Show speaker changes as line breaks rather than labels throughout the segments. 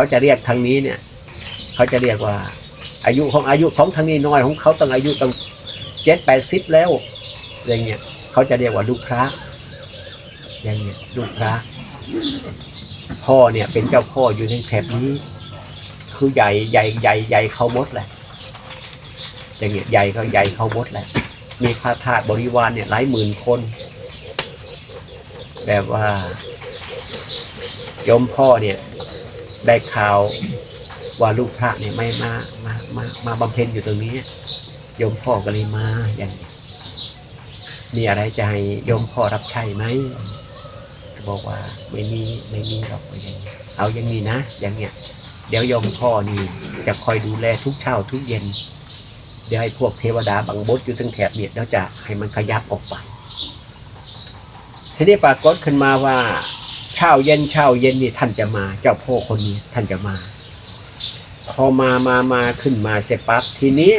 เขาจะเรียกทางนี้เนี่ย เขาจะเรียกว่า อายุของอายุของทางนี้น้อยของเขาต้องอายุต้องเจ็ดแปดสิบแล้วอย่างเงี้ยเขาจะเรียกว่าลูกพระอย่างเงี้ยลูกพระพ่อเนี่ยเป็นเจ้าพ่ออยู่ในแถบนี้ คือใหญ่ใหญ่ใหญ่ใหญ่เขาหมดแหละอย่างเงี้ยใหญ่เขาใหญ่เขาหมดแหละมีข้าทาสบริวารเนี่ยหลายหมื่นคนแบบว่าโยมพ่อเนี่ย ได้ข่าวว่าลูกพระเนี่ยไม่มามามามาบำเพ็ญอยู่ตรงนี้โยมพ่อก็เลยมาอย่างนี้มีอะไรจะให้โยมพ่อรับใช้ไหมบอกว่าไม่มีไม่มีหรอกอย่างเอาอย่างนี้นะ อย่างเงี้ยเดี๋ยวโยมพ่อนี่จะคอยดูแลทุกเช้าทุกเย็น เดี๋ยวให้พวกเทวดาบังบดอยู่ทั้งแถบเนี่ยเดี๋ยวจะให้มันขยับออกไปทีนี้ปรากฏขึ้นมาว่า ช้าเย็นเช้าเย็นนี่ท่านจะมา เจ้าพ่อคนนี้ท่านจะมา พอมามามาขึ้นมาเสร็จปั๊บทีนี้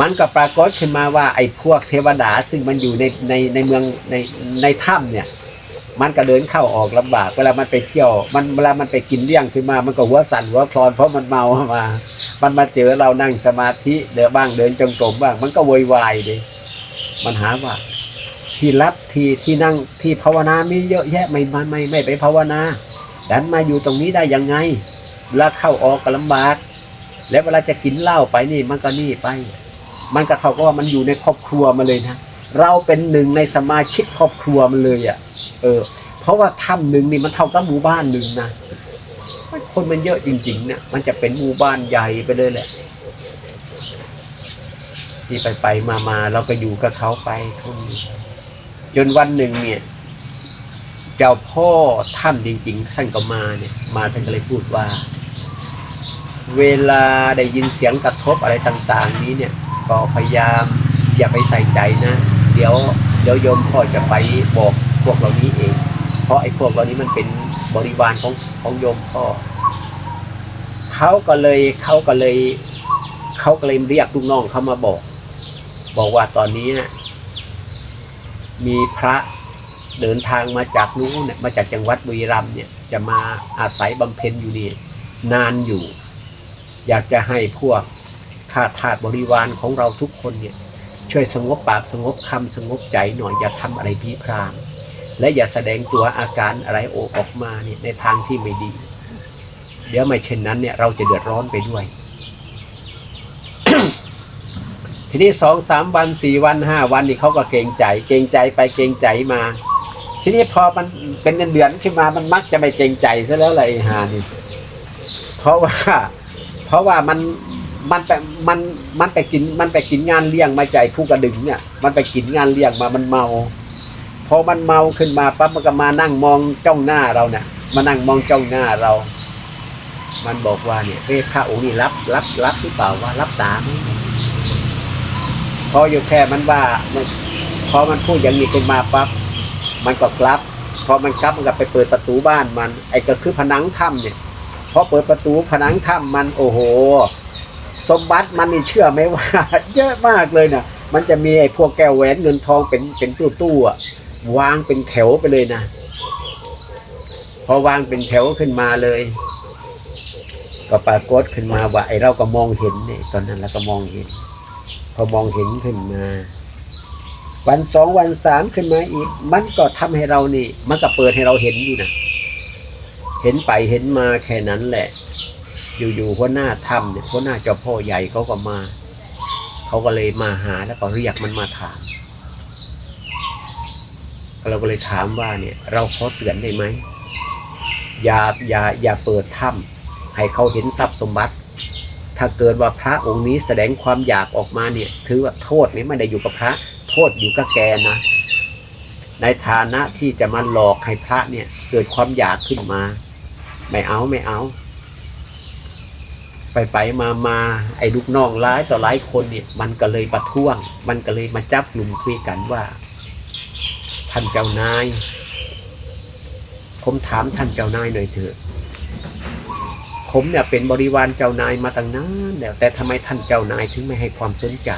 มันก็ปรากฏขึ้นมาว่า ไอ้พวกเทวดาซึ่งมันอยู่ในในในเมืองในในถ้ำเนี่ย มันก็เดินเข้าออกลำบากเวลามันไปเที่ยว มันเวลามันไปกินเลี้ยงขึ้นมา มันก็หัวสั่นหัวคลอนเพราะมันเมามา มันมาเจอเรานั่งสมาธิเดินบ้างเดินจงกรมบ้าง มันก็โวยวายดิมันหาว่า ที่รับที่ที่นั่งที่ภาวนามีเยอะแยะไม่ไม่ไม่ไม่ไปภาวนาดันมาอยู่ตรงนี้ได้ยังไงเวลาเข้าออกก็ลำบาก แล้วเวลาจะกินเหล้าไปนี่มันก็นี่ไป มันก็เท่ากับว่ามันอยู่ในครอบครัวมาเลยนะเราเป็นหนึ่งในสมาชิกครอบครัวมันเลยอะ เออ เพราะว่าถ้ำหนึ่งนี่มันเท่ากับหมู่บ้านหนึ่งนะคนมันเยอะจริงๆเนี่ยมันจะเป็นหมู่บ้านใหญ่ไปเลยแหละที่ไปไปมามาเราก็อยู่กับเขาไปทุน จนวันหนึ่งเนี่ย เจ้าพ่อถ้ำจริง ๆ ท่านก็มาเนี่ย มาท่านก็เลยพูดว่า เวลาได้ยินเสียงกระทบอะไรต่าง ๆ นี้เนี่ย ก็พยายามอย่าไปใส่ใจนะ เดี๋ยวเดี๋ยวโยมพ่อจะไปบอกพวกเหล่านี้เอง เพราะไอ้พวกเหล่านี้มันเป็นบริวารของของโยมพ่อเขาก็เลยเขาก็เลยเขาก็เลยเรียกลูกน้องเขามาบอก บอกว่าตอนนี้นะ มีพระเดินทางมาจากนู้นเนี่ยมาจากจังหวัดบุรีรัมย์เนี่ยจะมาอาศัยบำเพ็ญอยู่นี่นานอยู่ อยากจะให้พวกข้าทาสบริวารของเราทุกคนเนี่ยช่วยสงบปากสงบคำสงบใจหน่อยอย่าทำอะไรพีพรามและอย่าแสดงตัวอาการอะไรโอออกมาเนี่ยในทางที่ไม่ดี เดี๋ยวไม่เช่นนั้นเนี่ยเราจะเดือดร้อนไปด้วย ทีนี้สองสามวันสี่วันห้าวันนี่เขาก็เกรงใจ เกรงใจไปเกรงใจมา ทีนี้พอมันเป็นเดือนๆขึ้นมามันมักจะไม่เกรงใจซะแล้วเลยไอ้หานี่เพราะว่าเพราะว่ามันมันไปมันมันไปกินมันไปกินงานเลี้ยงมาใจผู้กระดึงเนี่ย มันไปกินงานเลี้ยงมามันเมาพอมันเมาขึ้นมาปั๊บมันก็มานั่งมองจ้องหน้าเราเนี่ยมานั่งมองจ้องหน้าเรา มันบอกว่าเนี่ยเอ้พระองค์นี่รับรับรับหรือเปล่าว่ารับตาไหม พออยู่แค่มันว่ามันพอมันพูดอย่างนี้ขึ้นมาปั๊บมันก็กลับ พอมันกลับมันก็ไปเปิดประตูบ้านมัน ไอ้ก็คือผนังถ้ำเนี่ยพอเปิดประตูผนังถ้ำมันโอ้โห สมบัติมันนี่เชื่อไหมว่า เยอะมากเลยนะมันจะมีไอ้พวกแก้วแหวนเงินทองเป็นเป็นตู้ตู้อะวางเป็นแถวไปเลยนะ พอวางเป็นแถวขึ้นมาเลย ก็ปรากฏขึ้นมาว่าไอ้เราก็มองเห็นเนี่ยตอนนั้นเราก็มองเห็น พอมองเห็นขึ้นมา วันสองวันสามขึ้นมาอีก มันก็ทำให้เรานี่ มันก็เปิดให้เราเห็นอยู่นะเห็นไปเห็นมาแค่นั้นแหละ อยู่ๆหัวหน้าถ้ำเนี่ยหัวหน้าเจ้าพ่อใหญ่เขาก็มาเขาก็เลยมาหาแล้วก็เรียกมันมาถามเราก็เลยถามว่าเนี่ย เราขอเตือนได้ไหมอย่าอย่าอย่าเปิดถ้ำให้เขาเห็นทรัพย์สมบัติ ถ้าเกิดว่าพระองค์นี้แสดงความอยากออกมาเนี่ยถือว่าโทษนี้ไม่ได้อยู่กับพระ โทษอยู่กับแกนะในฐานะที่จะมาหลอกให้พระเนี่ยเกิดความอยากขึ้นมา ไม่เอาไม่เอา ไปไปมามาไอ้ลูกน้องร้ายต่อหลายคนเนี่ยมันก็เลยประท้วง มันก็เลยมาจับกลุ่มคุยกันว่าท่านเจ้านาย ผมถามท่านเจ้านายหน่อยเถอะ ผมเนี่ยเป็นบริวารเจ้านายมาตั้งนานแล้วแต่ทำไมท่านเจ้านายถึงไม่ให้ความสนใจ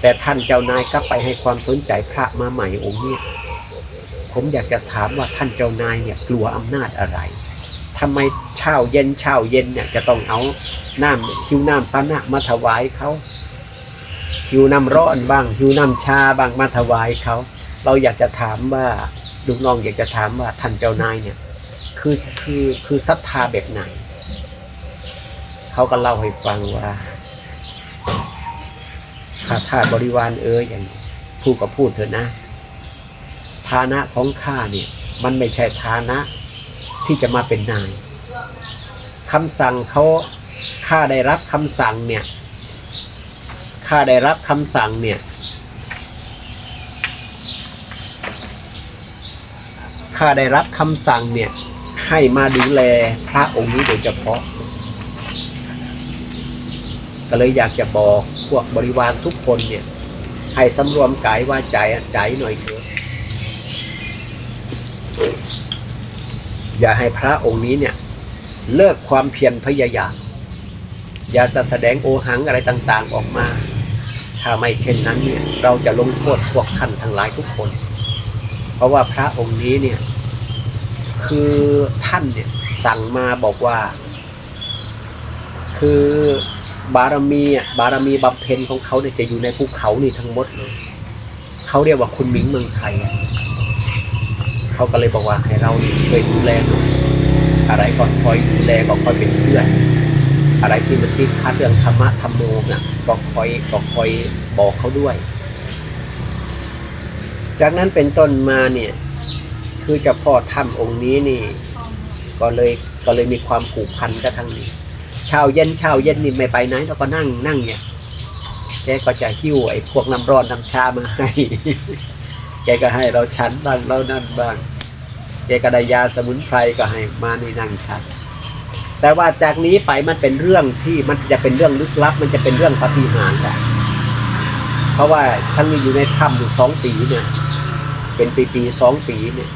แต่ท่านเจ้านายก็ไปให้ความสนใจพระมาใหม่องค์เนี้ผมอยากจะถามว่าท่านเจ้านายเนี่ยกลัวอำนาจอะไรทำไมเช้าเย็นเช้าเย็นเนี่ยจะต้องเอาน้ำหิวน้ำปานะมาถวายเขาหิวน้ำร้อนบ้างหิวน้ำชาบ้างมาถวายเขาเราอยากจะถามว่าลูกน้องอยากจะถามว่าท่านเจ้านายเนี่ยคือคือคือศรัทธาแบบไหน เขาก็เล่าให้ฟังว่าข้าทาสบริวารเอออย่างพูดก็พูดเถอะนะ ฐานะของข้าเนี่ย มันไม่ใช่ฐานะที่จะมาเป็นนายคำสั่งเขาข้าได้รับคำสั่งเนี่ยข้าได้รับคำสั่งเนี่ยข้าได้รับคำสั่งเนี่ยให้มาดูแลพระองค์นี้โดยเฉพาะ ก็เลยอยากจะบอกพวกบริวารทุกคนเนี่ยให้สำรวมกายว่าใจใจหน่อยเถอะอย่าให้พระองค์นี้เนี่ยเลิกความเพียรพยายามอย่าจะแสดงโอหังอะไรต่างๆออกมา ถ้าไม่เช่นนั้นเนี่ยเราจะลงโทษพวกท่านทั้งหลายทุกคน เพราะว่าพระองค์นี้เนี่ยคือท่านเนี่ยสั่งมาบอกว่า คือ บารมีอะบารมีบำเพ็ญของเขาเนี่ยจะอยู่ในภูเขานี่ทั้งหมดเลยเขาเรียกว่าคุณหมิงเมืองไทยเขาก็เลยบอกว่าให้เรานี่ช่วยดูแลน่อะไรก็คอยดูแลก็คอยเป็นเพื่อนอะไรที่มันติดขัดเรื่องธรรมะธรรมโมน่ะก็คอยก็คอยบอกเขาด้วย จากนั้นเป็นต้นมาเนี่ยคือเจ้าพ่อถ้ำองค์นี้นี่ ก็เลยก็เลยมีความผูกพันกับทางนี้ เช้าเย็นเช้าเย็นนี่ไม่ไปไหนเราก็นั่งนั่งเนี่ยแกก็จะหิ้วไอ้พวกน้ำร้อนน้ำชามาให้ แกก็ให้เราฉันบ้างเรานั่นบ้าง แกก็ได้ยาสมุนไพรก็ให้มานี่นั่งฉันแต่ว่าจากนี้ไปมันเป็นเรื่องที่มันจะเป็นเรื่องลึกลับ มันจะเป็นเรื่องปาฏิหารย์แหละเพราะว่าท่านมีอยู่ในถ้ำอยู่สองปีเนี่ย เป็นปีปีๆสองปีเนี่ย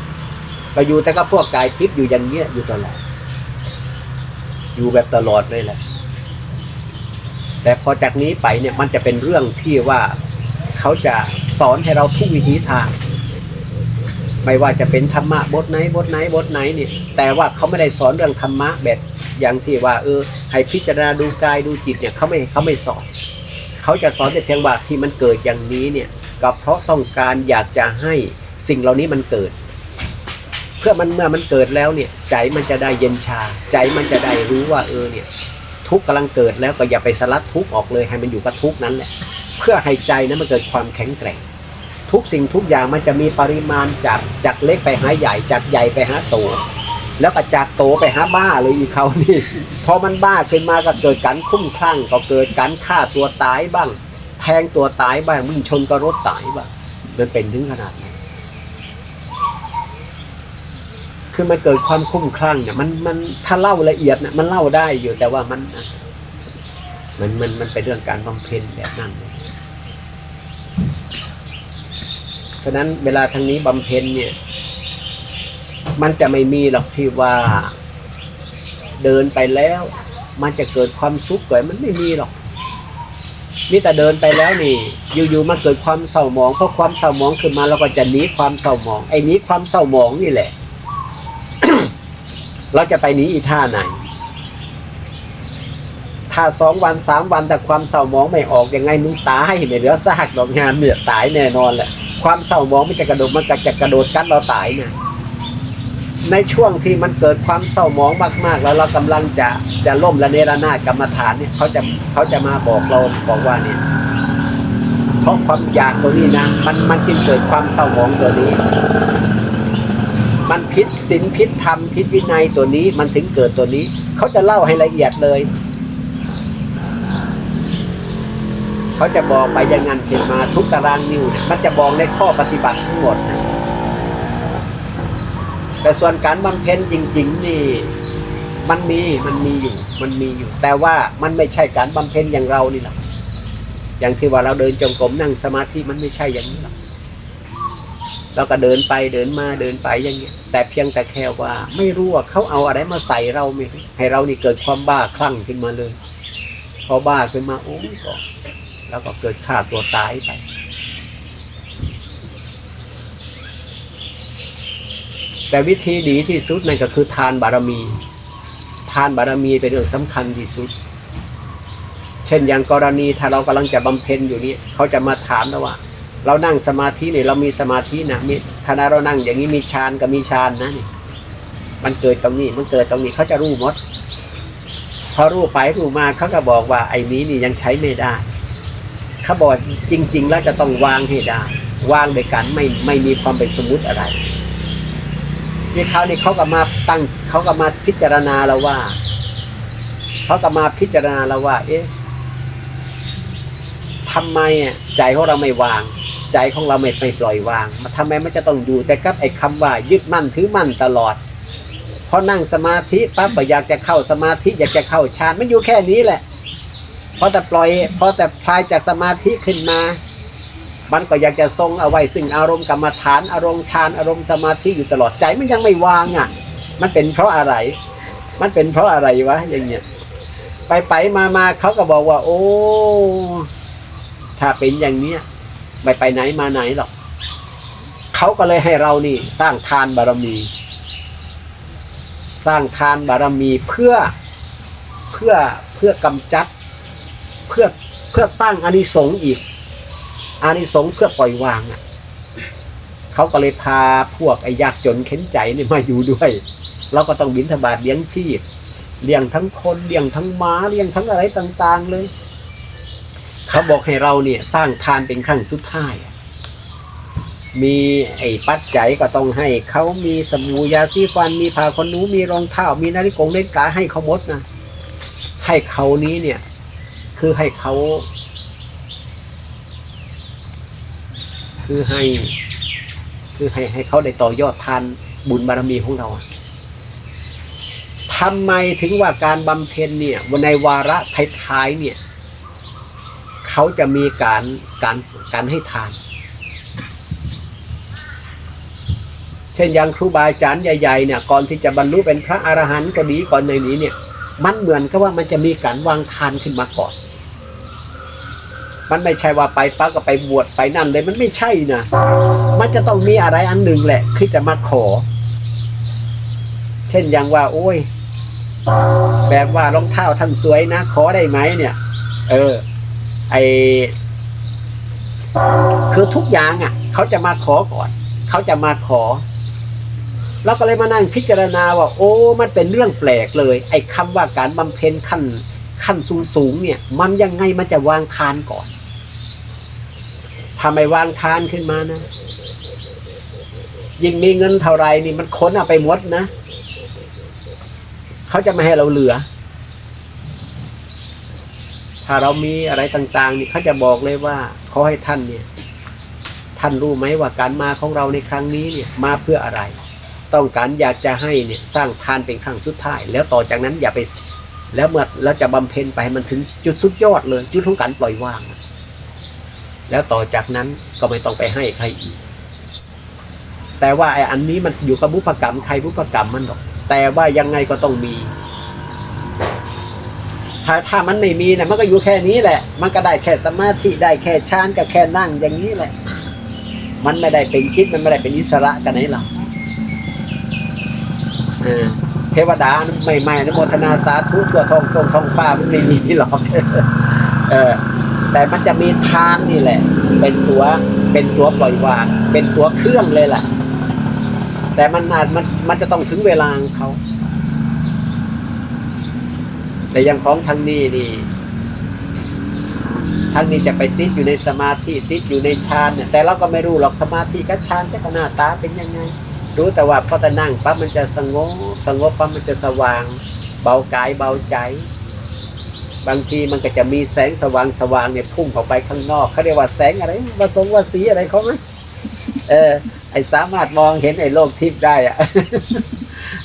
ก็อยู่แต่ก็พวกกายทิพย์อยู่อย่างเงี้ยอยู่ตลอด อยู่แบบตลอดเลยแหละแต่พอจากนี้ไปเนี่ยมันจะเป็นเรื่องที่ว่าเขาจะสอนให้เราทุกวิถีทาง ไม่ว่าจะเป็นธรรมะบทไหนบทไหนบทไหนเนี่ย แต่ว่าเขาไม่ได้สอนเรื่องธรรมะแบบอย่างที่ว่า เออ ให้พิจารณาดูกายดูจิตเนี่ยเขาไม่เขาไม่สอน เขาจะสอนแต่เพียงว่าที่มันเกิดอย่างนี้เนี่ยก็เพราะต้องการอยากจะให้สิ่งเหล่านี้มันเกิด พื่อมันเมื่อมันเกิดแล้วเนี่ย ใจมันจะได้เย็นชา ใจมันจะได้รู้ว่าเออเนี่ย ทุกข์กำลังเกิดแล้วก็อย่าไปสลัดทุกข์ออกเลยให้มันอยู่กับทุกข์นั้นแหละเพื่อให้ใจนั้นมันเกิดความแข็งแกร่ง ทุกสิ่งทุกอย่างมันจะมีปริมาณจากจากเล็กไปหาใหญ่จากใหญ่ไปหาโตแล้วก็จากโตไปหาบ้าเลยอีกเขานี่พอมันบ้าขึ้นมาก็เกิดการคุ้มคลั่งก็เกิดการฆ่าตัวตายบ้าง แทงตัวตายบ้างวิ่งชนกับรถตายบ้างมันเป็นถึงขนาดนั้น คือมันเกิดความคุ้มคลั่งเนี่ยมันมันถ้าเล่าละเอียดเนี่ยมันเล่าได้อยู่แต่ว่ามันมันมันมันเป็นเรื่องการบำเพ็ญแบบนั้นเลยฉะนั้นเวลาทางนี้บำเพ็ญเนี่ย มันจะไม่มีหรอกที่ว่าเดินไปแล้ว มันจะเกิดความสุขเกิดมันไม่มีหรอกนี่แต่เดินไปแล้วนี่ อยู่ๆมาเกิดความเศร้าหมองเพราะความเศร้าหมองขึ้นมาเราก็จะหนีความเศร้าหมอง ไอ้หนี้ความเศร้าหมองนี่แหละ เราจะไปหนีอีท่าไหน ถ้าสองวันสามวันแต่ความเศร้ามองไม่ออกยังไงมึงตายไม่เหลือซากดอกงานเนี่ยตายแน่นอนแหละความเศร้ามองมันจะกระโดดมันก็จะกระโดดกัดเราตายเนี่ยในช่วงที่มันเกิดความเศร้ามองมาก ๆ แล้วเรากำลังจะจะล่มละเนระนาดกรรมฐานเนี่ยเขาจะเขาจะมาบอกเราบอกว่าเนี่ยเพราะความอยากตัวนี้นะมันมันจึงเกิดความเศร้ามองตัวนี้ มันพิษศีลพิษธรรมพิษวินัยตัวนี้มันถึงเกิดตัวนี้ เขาจะเล่าให้ละเอียดเลย เขาจะบอกไปยังงันขึ้นมาทุกตารางนิ้วเนี่ยมันจะบอกในข้อปฏิบัติทั้งหมด แต่ส่วนการบำเพ็ญจริง ๆ นี่ มันมีมันมีอยู่มันมีอยู่ แต่ว่ามันไม่ใช่การบำเพ็ญอย่างเรานี่หรอกอย่างที่ว่าเราเดินจงกรมนั่งสมาธิมันไม่ใช่อย่างนี้หรอก เราก็เดินไปเดินมาเดินไปอย่างเงี้ยแต่เพียงแต่แค่ว่า ไม่รู้ว่าเขาเอาอะไรมาใส่เราไม่รู้ให้เรานี่เกิดความบ้าคลั่งขึ้นมาเลยพอบ้าขึ้นมาโอ้ก็แล้วก็เกิดฆ่าตัวตายไปแต่วิธีดีที่สุดนั่นก็คือทานบารมี ทานบารมีเป็นเรื่องสำคัญที่สุด เช่นอย่างกรณีถ้าเรากำลังจะบำเพ็ญอยู่นี่เขาจะมาถามแล้วว่า เรานั่งสมาธิเนี่ยเรามีสมาธินะมีถ้าเรานั่งอย่างนี้มีฌานกับมีฌานนะนี่มันเกิดตรงนี้มันเกิดตรงนี้เขาจะรู้หมดพอรู้ไปรู้มาเขาก็บอกว่าไอ้นี้นี่ยังใช้ไม่ได้เขาบอกจริง ๆ แล้วจะต้องวางให้ได้ วางโดยการไม่ไม่มีความเป็นสมมุติอะไรนี่เขานี่เขาก็มาตั้งเขาก็มาพิจารณาแล้วว่าเขาก็มาพิจารณาแล้วว่า เอ๊ะทำไมอะใจของเราไม่วาง ใจของเราไม่ไม่ปล่อยวางมันทำไมมันจะต้องอยู่แต่กับไอ้คำว่ายึดมั่นถือมั่นตลอดพอนั่งสมาธิปั๊บก็อยากจะเข้าสมาธิอยากจะเข้าฌานมันอยู่แค่นี้แหละพอแต่ปล่อยพอแต่พลายจากสมาธิขึ้นมา มันก็อยากจะทรงเอาไว้ซึ่งอารมณ์กรรมฐานอารมณ์ฌานอารมณ์สมาธิอยู่ตลอดใจมันยังไม่วางอะ มันเป็นเพราะอะไร มันเป็นเพราะอะไรวะอย่างเงี้ยไปไปมามาเขาก็บอกว่า โอ้ ถ้าเป็นอย่างเนี้ย ไม่ไปไหนมาไหนหรอกเขาก็เลยให้เรานี่สร้างทานบารมี สร้างทานบารมีเพื่อเพื่อเพื่อกำจัดเพื่อเพื่อสร้างอานิสงส์อีกอานิสงส์เพื่อปล่อยวางเขาก็เลยพาพวกไอ้ยากจนเข็นใจนี่มาอยู่ด้วย เราก็ต้องบินทบาทเลี้ยงชีพเลี้ยงทั้งคนเลี้ยงทั้งม้าเลี้ยงทั้งอะไรต่าง ๆ เลย เขาบอกให้เราเนี่ยสร้างทานเป็นครั้งสุดท้าย มีไอ้ปัจจัยก็ต้องให้เขามีสบู่ยาสีฟันมีผ้าขนหนูมีรองเท้ามีนาฬิกานาฬิกาให้เขาหมดนะให้เขานี้เนี่ย คือให้เขา คือให้ คือให้ให้เขาได้ต่อยอดทานบุญบารมีของเราทำไมถึงว่าการบำเพ็ญเนี่ยในวาระท้ายๆเนี่ย เขาจะมีการการการให้ทาน เช่นอย่างครูบาอาจารย์ใหญ่ๆเนี่ยก่อนที่จะบรรลุเป็นพระอรหันต์ก็ดีก่อนในนี้เนี่ย มันเหมือนกับว่ามันจะมีการวางทานขึ้นมาก่อน มันไม่ใช่ว่าไปปั๊บก็ไปบวชไปนั่นเลยมันไม่ใช่นะมันจะต้องมีอะไรอันหนึ่งแหละที่จะมาขอ เช่นอย่างว่า โอ้ยแบบว่ารองเท้าท่านสวยนะ ขอได้ไหมเนี่ย เออ ไอคือทุกอย่างอะ เขาจะมาขอก่อน เขาจะมาขอเราก็เลยมานั่งพิจารณาว่า โอ้ มันเป็นเรื่องแปลกเลย ไอ้คำว่าการบำเพ็ญขั้นขั้นสูงสูงเนี่ย มันยังไงมันจะวางทานก่อนถ้าไมวางทานขึ้นมานะยิ่งมีเงินเท่าไรนี่มันค้นเอาไปหมดนะ เขาจะไม่ให้เราเหลือ ถ้าเรามีอะไรต่างๆนี่เขาจะบอกเลยว่าเขอให้ท่านเนี่ย ท่านรู้ไหมว่าการมาของเราในครั้งนี้เนี่ยมาเพื่ออะไร ต้องการอยากจะให้เนี่ยสร้างทานเป็นครั้งสุดท้าย แล้วต่อจากนั้นอย่าไป แล้วเมื่อเราจะบำเพ็ญไปให้มันถึงจุดสุดยอดเลย จุดของการปล่อยวาง แล้วต่อจากนั้นก็ไม่ต้องไปให้ใครอีก แต่ว่าไอ้อันนี้มันอยู่กับบุพกรรมใครบุพกรรมมันหรอก แต่ว่ายังไงก็ต้องมี ถ้าถ้ามันไม่มีเนี่ยมันก็อยู่แค่นี้แหละ มันก็ได้แค่สมาธิได้แค่ฌานกับแค่นั่งอย่างนี้แหละ มันไม่ได้เป็นจิตมันไม่ได้เป็นอิสระกันไหนหรอกเออเทวดาไม่ไม่อนโมทนาสาธุทั่วทองทองทองฟ้ามันไม่มีหรอกเออแต่มันจะมีทานนี่แหละ เป็นตัวเป็นตัวปล่อยวาง เป็นตัวเครื่องเลยแหละแต่มันอาจมันมันจะต้องถึงเวลาของเขา แต่ยังของทางนี้นี่ทางนี้จะไปติดอยู่ในสมาธิติดอยู่ในฌานเนี่ยแต่เราก็ไม่รู้หรอกสมาธิกับฌานจะหน้าตาเป็นยังไง รู้แต่ว่าพอแต่นั่งปั๊บมันจะสงบสงบปั๊บมันจะสว่าง เบากายเบาใจ บางทีมันก็จะมีแสงสว่างสว่างเนี่ยพุ่งออกไปข้างนอกเขาเรียกว่าแสงอะไรวาสงวาสีอะไรเขาไหมเออ ไอสามารถมองเห็นไอโลกทิพย์ได้อะ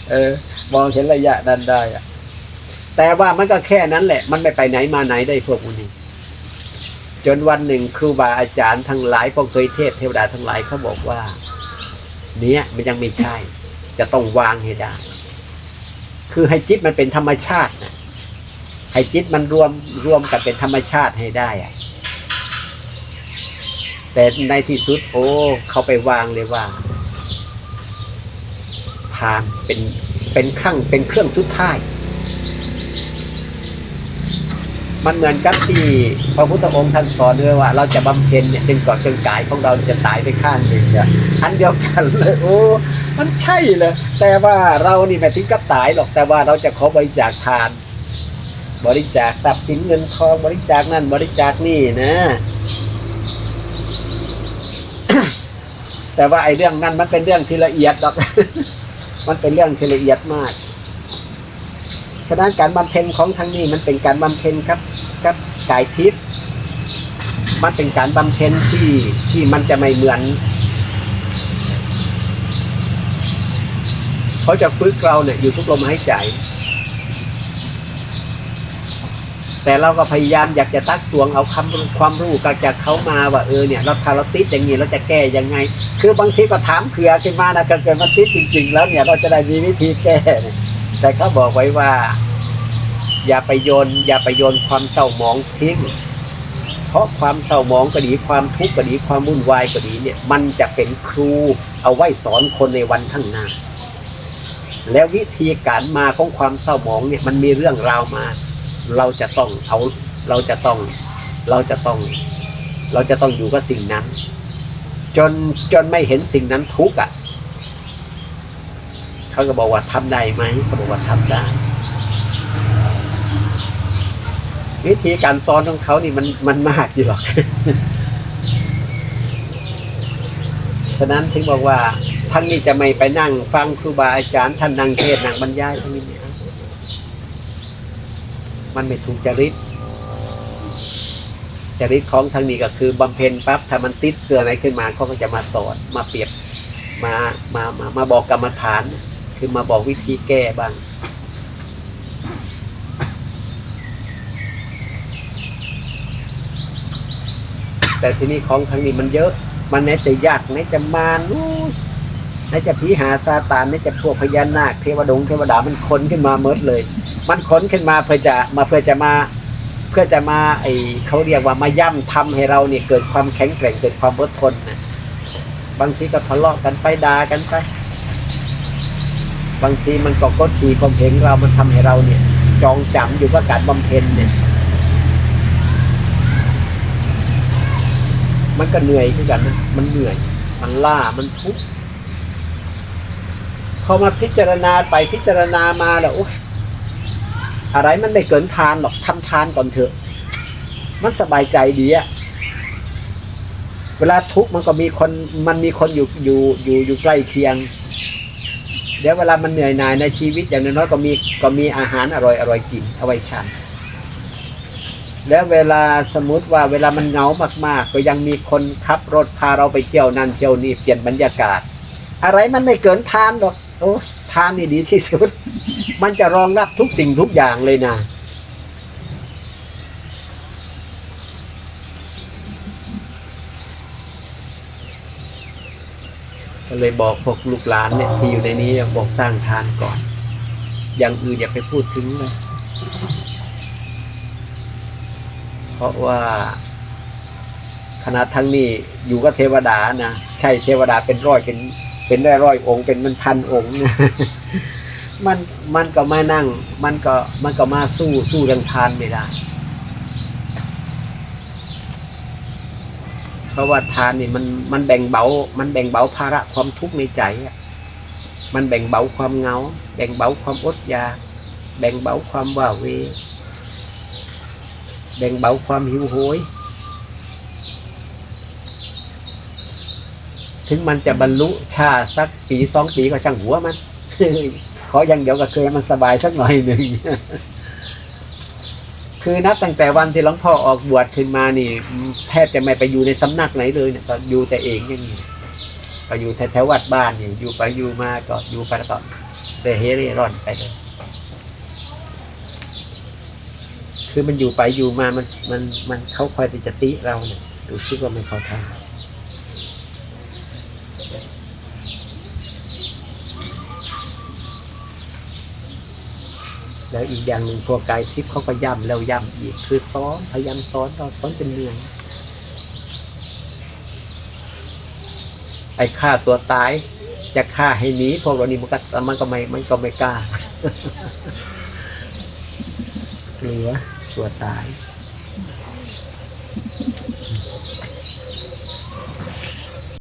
เออ มองเห็นระยะนั้นได้อะ แต่ว่ามันก็แค่นั้นแหละ มันไม่ไปไหนมาไหนได้พวกนนี้ จนวันหนึ่งครูบาอาจารย์ทั้งหลายพวกเคยเทพเทวดาทั้งหลายเขาบอกว่า เนี้ยมันยังไม่ใช่ จะต้องวางให้ได้ คือให้จิตมันเป็นธรรมชาตินะให้จิตมันรวมรวมกันเป็นธรรมชาติให้ได้อะแต่ในที่สุดโอ้เขาไปวางเลยว่า ทานเป็นเป็นครั้งเป็นเครื่องสุดท้าย มันเหมือนกับที่พระพุทธองค์ท่านสอนด้วยว่า เราจะบำเพ็ญเนี่ยจนก่อนจนกายของเราจะตายไปข้างหนึ่งเนี่ยอันเดียวกันเลยโอ้มันใช่เลยแต่ว่าเรานี่ไม่ถึงกับตายหรอกแต่ว่าเราจะขอบริจาคทาน บริจาคทรัพย์สินเงินทองบริจาคนั่นบริจาคนี่นะ แต่ว่าไอ้เรื่องนั้นมันเป็นเรื่องที่ละเอียดหรอกมันเป็นเรื่องที่ละเอียดมาก ฉะนั้นการบำเพ็ญของทางนี้มันเป็นการบำเพ็ญครับกับกายทิพย์มันเป็นการบำเพ็ญที่ที่มันจะไม่เหมือนเขาจะฝึกเราเนี่ยอยู่ทุกลมหายใจ แต่เราก็พยายามอยากจะตักตวงเอาคำความรู้กจากเขามาว่าเออเนี่ยเราถ้าเราติดอย่างนี้เราจะแก้ยังไง คือบางทีก็ถามเผื่อขึ้นมานะเกิดมันติดจริง ๆ แล้วเนี่ยเราจะได้มีวิธีแก้เนี่ย แต่เขาบอกไว้ว่า อย่าไปโยน อย่าไปโยนความเศร้าหมองทิ้งเพราะความเศร้าหมองก็ดีความทุกข์ก็ดีความวุ่นวายก็ดีเนี่ย มันจะเป็นครูเอาไว้สอนคนในวันข้างหน้า แล้ววิธีการมาของความเศร้าหมองเนี่ยมันมีเรื่องราวมา เราจะต้องเอาเราจะต้องเราจะต้อง เราจะต้องอยู่กับสิ่งนั้น จนจนไม่เห็นสิ่งนั้นทุกข์อะ เขาก็บอกว่าทำได้ไหมเขาบอกว่าทำได้ วิธีการสอนของเขานี่มันมันมากอยู่หรอกฉะนั้นถึงบอกว่าทั้งนี้จะไม่ไปนั่ง ฟังครูบาอาจารย์ท่านนั่งเทศน์นั่งบรรยายทั้งนี้เนี่ยมันไม่ถูกจริตจริตของทางนี้ก็คือบำเพ็ญปั๊บถ้ามันติดเสื้ออะไรขึ้นมาเขาก็จะมาสอนมาเปรียบมามามามาบอกกรรมฐาน คือมาบอกวิธีแก้บ้าง แต่ที่นี่ของทางนี้มันเยอะ มันไหนจะยากไหนจะมารนู้นไหนจะผีหาซาตานไหนจะพวกพญานาคเทวดงเทวดามันขนขึ้นมาเมดเลย มันขนขึ้นมาเพื่อจะมาเพื่อจะมาเพื่อจะมาไอเขาเรียกว่ามาย่ำทำให้เราเนี่ยเกิดความแข็งแกร่งเกิดความอดทนนะบางทีก็ทะเลาะกันไปด่ากันไป บางทีมันก็กดขี่ความเห็นเรามันทำให้เราเนี่ย จองจำอยู่กับการบำเพ็ญเนี่ย มันก็เหนื่อยคือกันนะมันเหนื่อย มันล่ามันทุกข์พอมาพิจารณาไปพิจารณามาแล้วโอ๊ยอะไรมันไม่เกินทานหรอกทำทานก่อนเถอะ มันสบายใจดีอะเวลาทุกข์มันก็มีคนมันมีคนอยู่อยู่อยู่อยู่ใกล้เคียง เดี๋ยวเวลามันเหนื่อยหน่ายในชีวิตอย่างน้อยก็มีก็มีอาหารอร่อยอร่อยกินเอาไว้ฉัน แล้วเวลาสมมติว่าเวลามันเหงามาก ๆ ก็ยังมีคนขับรถพาเราไปเที่ยวนั่นเที่ยวนี่เปลี่ยนบรรยากาศ อะไรมันไม่เกินทานหรอกโอ้ทานนี่ดีที่สุด มันจะรองรับทุกสิ่งทุกอย่างเลยนะ ก็เลยบอกพวกลูกหลานเนี่ยที่อยู่ในนี้บอกสร้างทานก่อน อย่างอื่นอย่าไปพูดถึงเลยเพราะว่าคณะทั้งนี้อยู่กับเทวดานะใช่เทวดาเป็นร้อยเป็นเป็นร้อยร้อยองค์ เป็นมันพันองค์นะมันมันก็มานั่ง มันก็มันก็มาสู้สู้เรื่องทานไม่ได้ เพ ราะว่าทานนี่มันมันแบ่งเบา มันแบ่งเบาภาระความทุกข์ในใจอะมันแบ่งเบาความเงา แบ่งเบาความอดอยากแบ่งเบาความว่าเว แบ่งเบาความหิวโหย ถึงมันจะบรรลุชาสักปีสองปีก็ช่างหัวมัน ขออย่างเดียวก็คือให้มันสบายสักหน่อยหนึ่ง คือนับตั้งแต่วันที่หลวงพ่อออกบวชขึ้นมานี่แทบจะไม่ไปอยู่ในสำนักไหนเลยเนี่ยก็อยู่แต่เองอย่างนี้ก็อยู่แถววัดบ้านนี่อยู่ไปอยู่มาก็อยู่ไปแล้วก็เตะเฮเร่ร่อนไปเลยคือมันอยู่ไปอยู่มามันมันมันเขาคอยที่จะติเราเนี่ยดูซิว่ามันเขาทา แล้วอีกอย่างหนึ่งพวกกายทิพย์เขาก็ย่ำแล้วย่ำอีก คือซ้อนพยายามซ้อนเราซ้อนจนเหนื่อยไอ้ฆ่าตัวตายจะฆ่าให้หนีพวกเรานี่มันก็มันก็ไม่มันก็ไม่กล้ากลัวตัวตาย